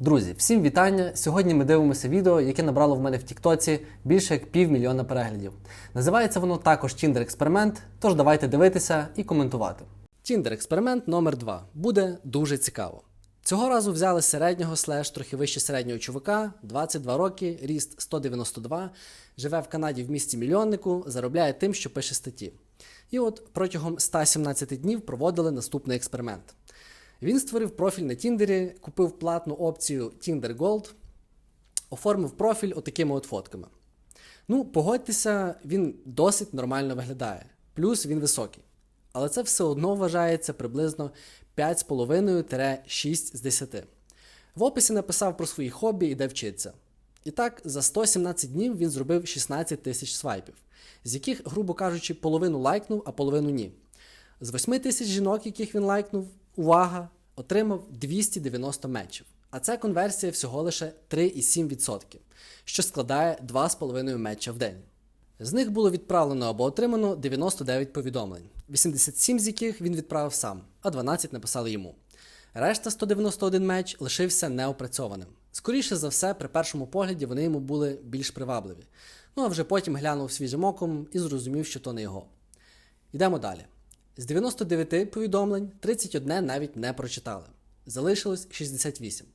Друзі, всім вітання! Сьогодні ми дивимося відео, яке набрало в мене в Тіктоці більше як півмільйона переглядів. Називається воно також Тіндер Експеримент, тож давайте дивитися і коментувати. Тіндер Експеримент номер 2 буде дуже цікаво. Цього разу взяли середнього слеш, трохи вище середнього чувака, 22 роки, ріст 192, живе в Канаді в місті мільйоннику, заробляє тим, що пише статті. І от протягом 117 днів проводили наступний експеримент. Він створив профіль на Тіндері, купив платну опцію Tinder Gold, оформив профіль отакими от фотками. Ну, погодьтеся, він досить нормально виглядає. Плюс він високий. Але це все одно вважається приблизно 5,5-6 з 10. В описі написав про свої хобі і де вчиться. І так, за 117 днів він зробив 16 тисяч свайпів, з яких, грубо кажучи, половину лайкнув, а половину ні. З 8 тисяч жінок, яких він лайкнув, увага, отримав 290 мечів. А це конверсія всього лише 3,7%, що складає 2,5 меча в день. З них було відправлено або отримано 99 повідомлень, 87 з яких він відправив сам, а 12 написали йому. Решта 191 меч лишився неопрацьованим. Скоріше за все, при першому погляді вони йому були більш привабливі. Ну а вже потім глянув свіжим оком і зрозумів, що то не його. Йдемо далі. З 99 повідомлень 31 навіть не прочитали. Залишилось 68.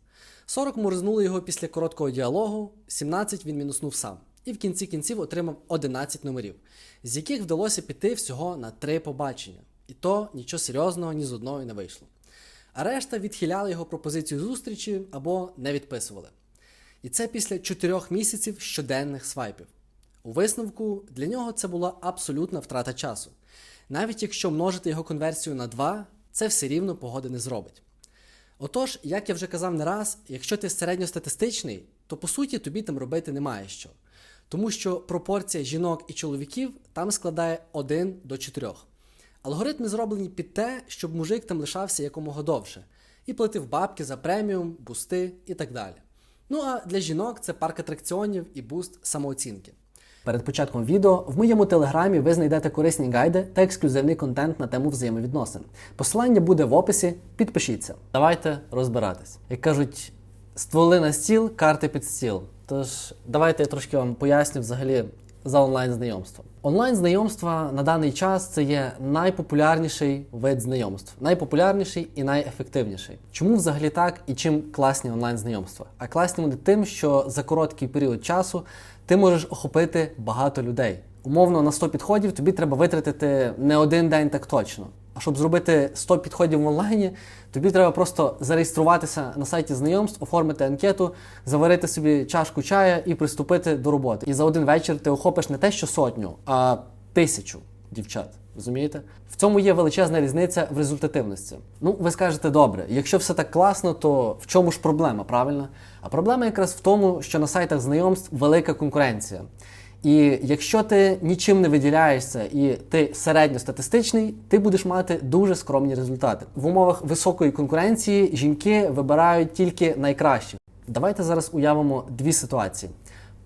40 морзнули його після короткого діалогу, 17 він мінуснув сам. І в кінці кінців отримав 11 номерів, з яких вдалося піти всього на 3 побачення. І то нічого серйозного ні з одного не вийшло. А решта відхиляли його пропозицію зустрічі або не відписували. І це після 4 місяців щоденних свайпів. У висновку для нього це була абсолютна втрата часу. Навіть якщо множити його конверсію на 2, це все рівно погоди не зробить. Отож, як я вже казав не раз, якщо ти середньостатистичний, то по суті тобі там робити немає що. Тому що пропорція жінок і чоловіків там складає 1 до 4. Алгоритми зроблені під те, щоб мужик там лишався якомога довше і платив бабки за преміум, бусти і так далі. Ну а для жінок це парк атракціонів і буст самооцінки. Перед початком відео в моєму телеграмі ви знайдете корисні гайди та ексклюзивний контент на тему взаємовідносин. Посилання буде в описі. Підпишіться. Давайте розбиратись. Як кажуть, стволи на стіл, карти під стіл. Тож давайте я трошки вам поясню взагалі за онлайн знайомство. Онлайн знайомства на даний час це є найпопулярніший вид знайомств, найпопулярніший і найефективніший. Чому взагалі так і чим класні онлайн знайомства? А класні вони тим, що за короткий період часу ти можеш охопити багато людей. Умовно на 100 підходів тобі треба витратити не один день так точно. А щоб зробити 100 підходів в онлайні, тобі треба просто зареєструватися на сайті знайомств, оформити анкету, заварити собі чашку чая і приступити до роботи. І за один вечір ти охопиш не те, що сотню, а тисячу дівчат. Розумієте? В цьому є величезна різниця в результативності. Ну, ви скажете, добре, якщо все так класно, то в чому ж проблема, правильно? А проблема якраз в тому, що на сайтах знайомств велика конкуренція. І якщо ти нічим не виділяєшся і ти середньостатистичний, ти будеш мати дуже скромні результати. В умовах високої конкуренції жінки вибирають тільки найкращих. Давайте зараз уявимо дві ситуації.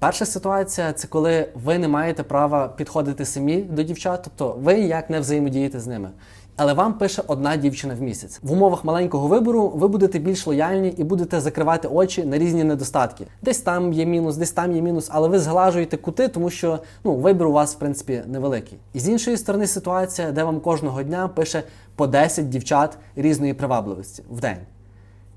Перша ситуація це коли ви не маєте права підходити самі до дівчат, тобто ви ніяк не взаємодієте з ними. Але вам пише одна дівчина в місяць. В умовах маленького вибору ви будете більш лояльні і будете закривати очі на різні недостатки. Десь там є мінус, десь там є мінус, але ви зглажуєте кути, тому що ну вибір у вас в принципі невеликий. І з іншої сторони, ситуація, де вам кожного дня пише по 10 дівчат різної привабливості в день.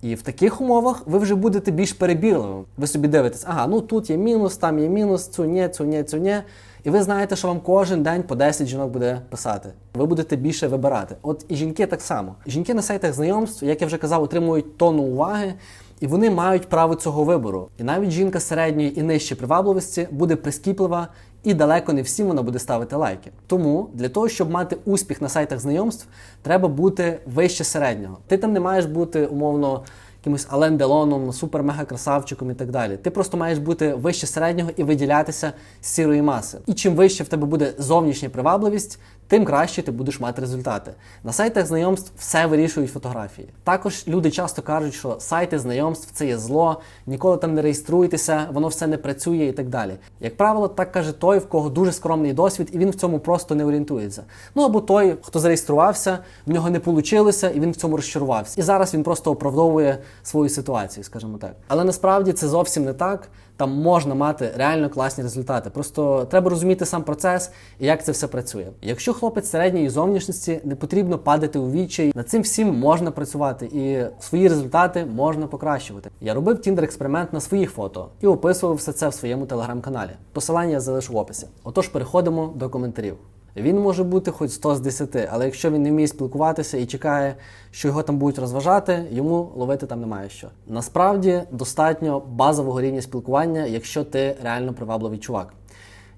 І в таких умовах ви вже будете більш перебірливим. Ви собі дивитесь, ага, ну тут є мінус, там є мінус, цю ні, цю ні, цю ні. І ви знаєте, що вам кожен день по 10 жінок буде писати. Ви будете більше вибирати. От і жінки так само. Жінки на сайтах знайомств, як я вже казав, отримують тонну уваги, і вони мають право цього вибору. І навіть жінка середньої і нижчої привабливості буде прискіплива, і далеко не всім вона буде ставити лайки. Тому для того, щоб мати успіх на сайтах знайомств, треба бути вище середнього. Ти там не маєш бути умовно якимось Ален Делоном, супер-мега красавчиком і так далі. Ти просто маєш бути вище середнього і виділятися з сірої маси. І чим вище в тебе буде зовнішня привабливість, тим краще ти будеш мати результати. На сайтах знайомств все вирішують фотографії. Також люди часто кажуть, що сайти знайомств це є зло, ніколи там не реєструйтеся, воно все не працює і так далі. Як правило, так каже той, в кого дуже скромний досвід, і він в цьому просто не орієнтується. Ну або той, хто зареєструвався, в нього не вийшло, і він в цьому розчарувався. І зараз він просто оправдовує свою ситуацію, скажімо так. Але насправді це зовсім не так. Там можна мати реально класні результати. Просто треба розуміти сам процес і як це все працює. Якщо хлопець середньої зовнішності, не потрібно падати у відчай. Над цим всім можна працювати, і свої результати можна покращувати. Я робив тіндер експеримент на своїх фото і описував все це в своєму телеграм-каналі. Посилання я залишу в описі. Отож, переходимо до коментарів. Він може бути хоч 100 з 10, але якщо він не вміє спілкуватися і чекає, що його там будуть розважати, йому ловити там немає що. Насправді достатньо базового рівня спілкування, якщо ти реально привабливий чувак.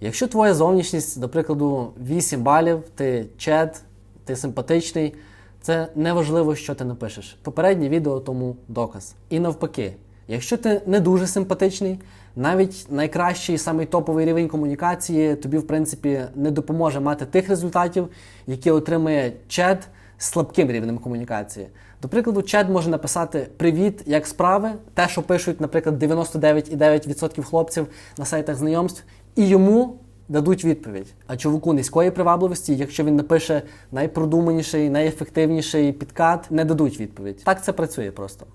Якщо твоя зовнішність, до прикладу, 8 балів, ти чет, ти симпатичний, це не важливо, що ти напишеш. Попереднє відео тому доказ. І навпаки, якщо ти не дуже симпатичний, навіть найкращий, самий топовий рівень комунікації тобі, в принципі, не допоможе мати тих результатів, які отримує чат з слабким рівнем комунікації. До прикладу, чат може написати Привіт, як справи, те, що пишуть, наприклад, 99,9% хлопців на сайтах знайомств, і йому дадуть відповідь. А чуваку низької привабливості, якщо він напише найпродуманіший, найефективніший підкат, не дадуть відповідь. Так це працює просто.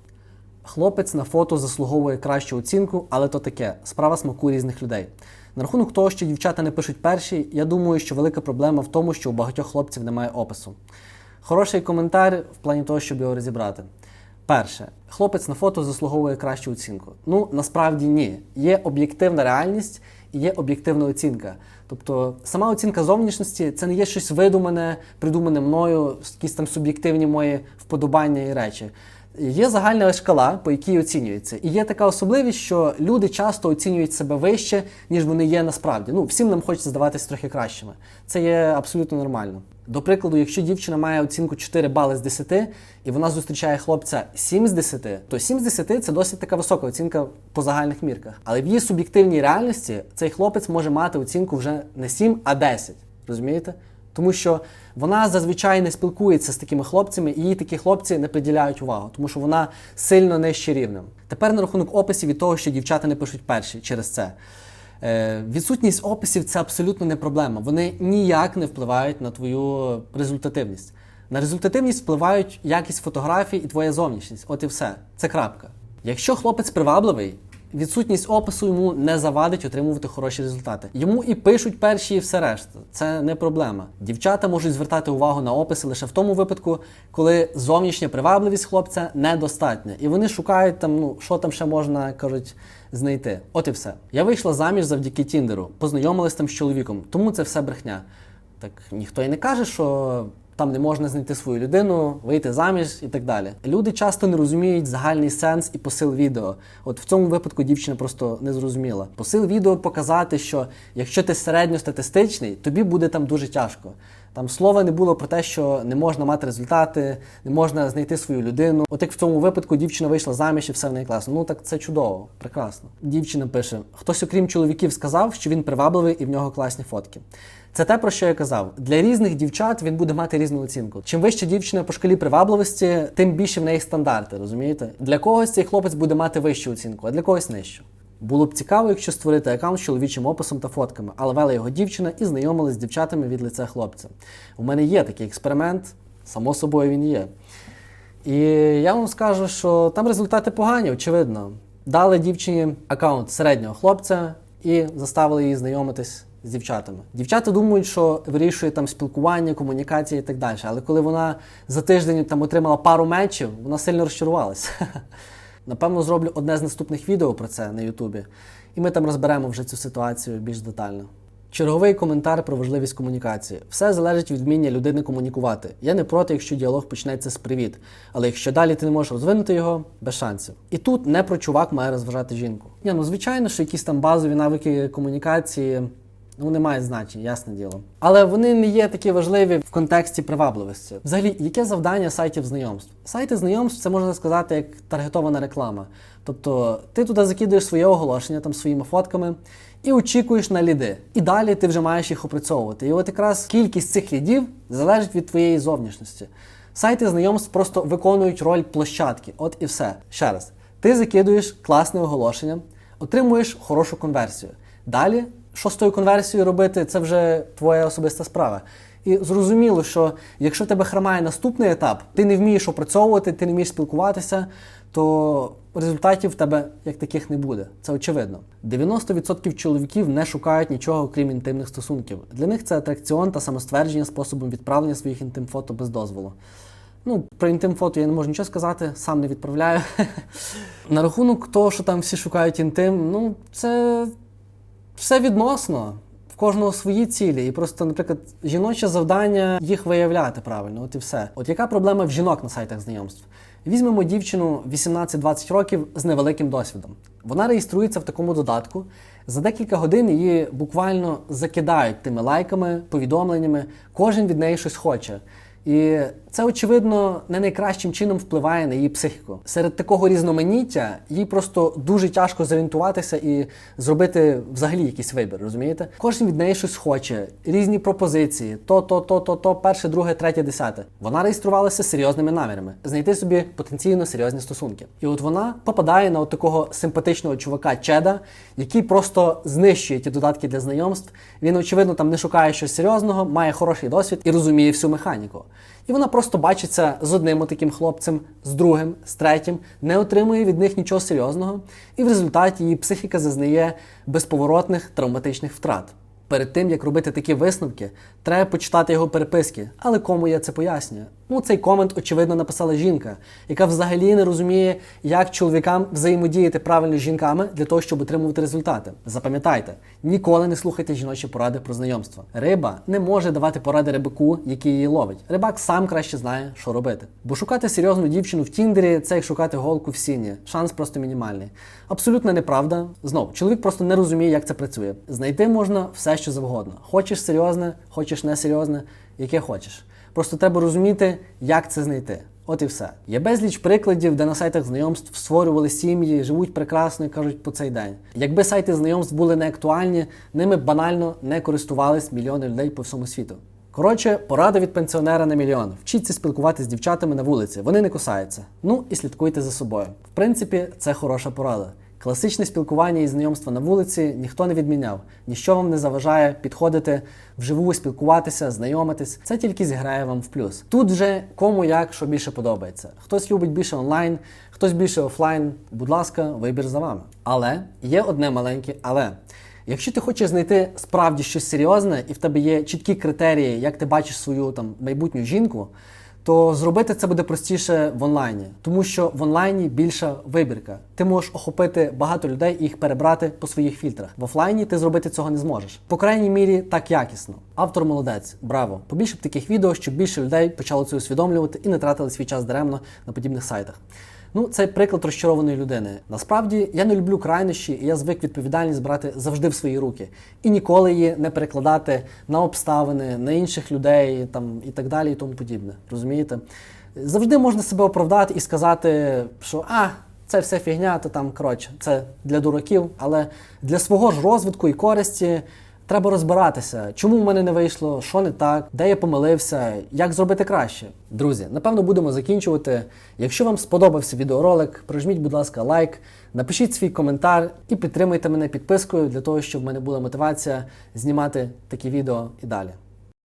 Хлопець на фото заслуговує кращу оцінку, але то таке справа смаку різних людей. На рахунок того, що дівчата не пишуть перші, я думаю, що велика проблема в тому, що у багатьох хлопців немає опису. Хороший коментар в плані того, щоб його розібрати. Перше, хлопець на фото заслуговує кращу оцінку. Ну, насправді ні. Є об'єктивна реальність і є об'єктивна оцінка. Тобто сама оцінка зовнішності це не є щось видумане, придумане мною, якісь там суб'єктивні мої вподобання і речі. Є загальна шкала, по якій оцінюється. І є така особливість, що люди часто оцінюють себе вище, ніж вони є насправді. Ну, всім нам хочеться здаватися трохи кращими. Це є абсолютно нормально. До прикладу, якщо дівчина має оцінку 4 бали з 10, і вона зустрічає хлопця 7 з 10, то 7 з 10 це досить така висока оцінка по загальних мірках. Але в її суб'єктивній реальності цей хлопець може мати оцінку вже не 7, а 10. Розумієте? Тому що вона зазвичай не спілкується з такими хлопцями, і їй такі хлопці не приділяють увагу, тому що вона сильно нижче рівнем. Тепер на рахунок описів від того, що дівчата не пишуть перші через це. Е, відсутність описів це абсолютно не проблема. Вони ніяк не впливають на твою результативність. На результативність впливають якість фотографій і твоя зовнішність. От і все. Це крапка. Якщо хлопець привабливий, відсутність опису йому не завадить отримувати хороші результати. Йому і пишуть перші, і все решта. Це не проблема. Дівчата можуть звертати увагу на описи лише в тому випадку, коли зовнішня привабливість хлопця недостатня. І вони шукають там, ну що там ще можна кажуть. Знайти, от і все. Я вийшла заміж завдяки Тіндеру, познайомилась там з чоловіком, тому це все брехня. Так ніхто і не каже, що там не можна знайти свою людину, вийти заміж і так далі. Люди часто не розуміють загальний сенс і посил відео. От в цьому випадку дівчина просто не зрозуміла. Посил відео показати, що якщо ти середньостатистичний, тобі буде там дуже тяжко. Там слова не було про те, що не можна мати результати, не можна знайти свою людину. От як в цьому випадку дівчина вийшла заміж і все в неї класно. Ну так це чудово, прекрасно. Дівчина пише: хтось, окрім чоловіків, сказав, що він привабливий і в нього класні фотки. Це те, про що я казав. Для різних дівчат він буде мати різну оцінку. Чим вище дівчина по шкалі привабливості, тим більше в неї стандарти, розумієте? Для когось цей хлопець буде мати вищу оцінку, а для когось нижчу. Було б цікаво, якщо створити аккаунт з чоловічим описом та фотками, але вела його дівчина і знайомилась з дівчатами від лиця хлопця. У мене є такий експеримент, само собою він є. І я вам скажу, що там результати погані, очевидно. Дали дівчині аккаунт середнього хлопця і заставили її знайомитись з дівчатами. Дівчата думають, що вирішує там спілкування, комунікація і так далі. Але коли вона за тиждень там отримала пару мечів, вона сильно розчарувалася. Напевно, зроблю одне з наступних відео про це на Ютубі, і ми там розберемо вже цю ситуацію більш детально. Черговий коментар про важливість комунікації. Все залежить від вміння людини комунікувати. Я не проти, якщо діалог почнеться з привіт. Але якщо далі ти не можеш розвинути його, без шансів. І тут не про чувак має розважати жінку. Ні, ну звичайно, що якісь там базові навики комунікації Ну, не мають значення, ясне діло. Але вони не є такі важливі в контексті привабливості. Взагалі, яке завдання сайтів знайомств? Сайти знайомств це можна сказати як таргетована реклама. Тобто ти туди закидуєш своє оголошення там своїми фотками і очікуєш на ліди. І далі ти вже маєш їх опрацьовувати. І от якраз кількість цих лідів залежить від твоєї зовнішності. Сайти знайомств просто виконують роль площадки. От і все. Ще раз, ти закидуєш класне оголошення, отримуєш хорошу конверсію. Далі, що з тою конверсією робити, це вже твоя особиста справа. І зрозуміло, що якщо в тебе хромає наступний етап, ти не вмієш опрацьовувати, ти не вмієш спілкуватися, то результатів в тебе як таких не буде. Це очевидно. 90% чоловіків не шукають нічого, крім інтимних стосунків. Для них це атракціон та самоствердження способом відправлення своїх інтим-фото без дозволу. Ну, про інтим-фото я не можу нічого сказати, сам не відправляю. На рахунок того, що там всі шукають інтим, ну це все відносно. В кожного свої цілі. І просто, наприклад, жіноче завдання їх виявляти правильно, от і все. От яка проблема в жінок на сайтах знайомств? Візьмемо дівчину 18-20 років з невеликим досвідом. Вона реєструється в такому додатку. За декілька годин її буквально закидають тими лайками, повідомленнями. Кожен від неї щось хоче. І це, очевидно, не найкращим чином впливає на її психіку. Серед такого різноманіття їй просто дуже тяжко зорієнтуватися і зробити взагалі якийсь вибір, розумієте? Кожен від неї щось хоче, різні пропозиції: то, то, то, то, то, перше, друге, третє, десяте. Вона реєструвалася серйозними намірами, знайти собі потенційно серйозні стосунки. І от вона попадає на от такого симпатичного чувака Чеда, який просто знищує ті додатки для знайомств. Він, очевидно, там не шукає щось серйозного, має хороший досвід і розуміє всю механіку. І вона просто бачиться з одним таким хлопцем, з другим, з третім, не отримує від них нічого серйозного, і в результаті її психіка зазнає безповоротних травматичних втрат. Перед тим як робити такі висновки, треба почитати його переписки. Але кому я це пояснюю? Ну, цей комент, очевидно, написала жінка, яка взагалі не розуміє, як чоловікам взаємодіяти правильно з жінками для того, щоб отримувати результати. Запам'ятайте, ніколи не слухайте жіночі поради про знайомство. Риба не може давати поради рибаку, який її ловить. Рибак сам краще знає, що робити. Бо шукати серйозну дівчину в Тіндері це як шукати голку в сіні. Шанс просто мінімальний. Абсолютно неправда. Знову, чоловік просто не розуміє, як це працює. Знайти можна все, що завгодно. Хочеш серйозне, хочеш несерйозне, яке хочеш. Просто треба розуміти, як це знайти. От і все. Є безліч прикладів, де на сайтах знайомств створювали сім'ї, живуть прекрасно і кажуть по цей день. Якби сайти знайомств були не актуальні, ними банально не користувались мільйони людей по всьому світу. Коротше, порада від пенсіонера на мільйон. Вчіться спілкуватися з дівчатами на вулиці, вони не кусаються. Ну і слідкуйте за собою. В принципі, це хороша порада. Класичне спілкування і знайомства на вулиці ніхто не відміняв. Ніщо вам не заважає підходити вживу, спілкуватися, знайомитись. Це тільки зіграє вам в плюс. Тут вже кому як що більше подобається. Хтось любить більше онлайн, хтось більше офлайн. Будь ласка, вибір за вами. Але є одне маленьке але. Якщо ти хочеш знайти справді щось серйозне, і в тебе є чіткі критерії, як ти бачиш свою там майбутню жінку, то зробити це буде простіше в онлайні, тому що в онлайні більша вибірка. Ти можеш охопити багато людей і їх перебрати по своїх фільтрах. В офлайні ти зробити цього не зможеш. По крайній мірі, так якісно. Автор молодець, браво! Побільше б таких відео, щоб більше людей почало це усвідомлювати і не тратили свій час даремно на подібних сайтах. Ну, це приклад розчарованої людини. Насправді я не люблю крайнощі, і я звик відповідальність брати завжди в свої руки і ніколи її не перекладати на обставини, на інших людей там і так далі, і тому подібне. Розумієте? Завжди можна себе оправдати і сказати, що а. Це все фігня, то там коротше, це для дураків, але для свого ж розвитку і користі треба розбиратися, чому в мене не вийшло, що не так, де я помилився, як зробити краще. Друзі, напевно, будемо закінчувати. Якщо вам сподобався відеоролик, прижміть, будь ласка, лайк, напишіть свій коментар і підтримайте мене підпискою для того, щоб в мене була мотивація знімати такі відео і далі.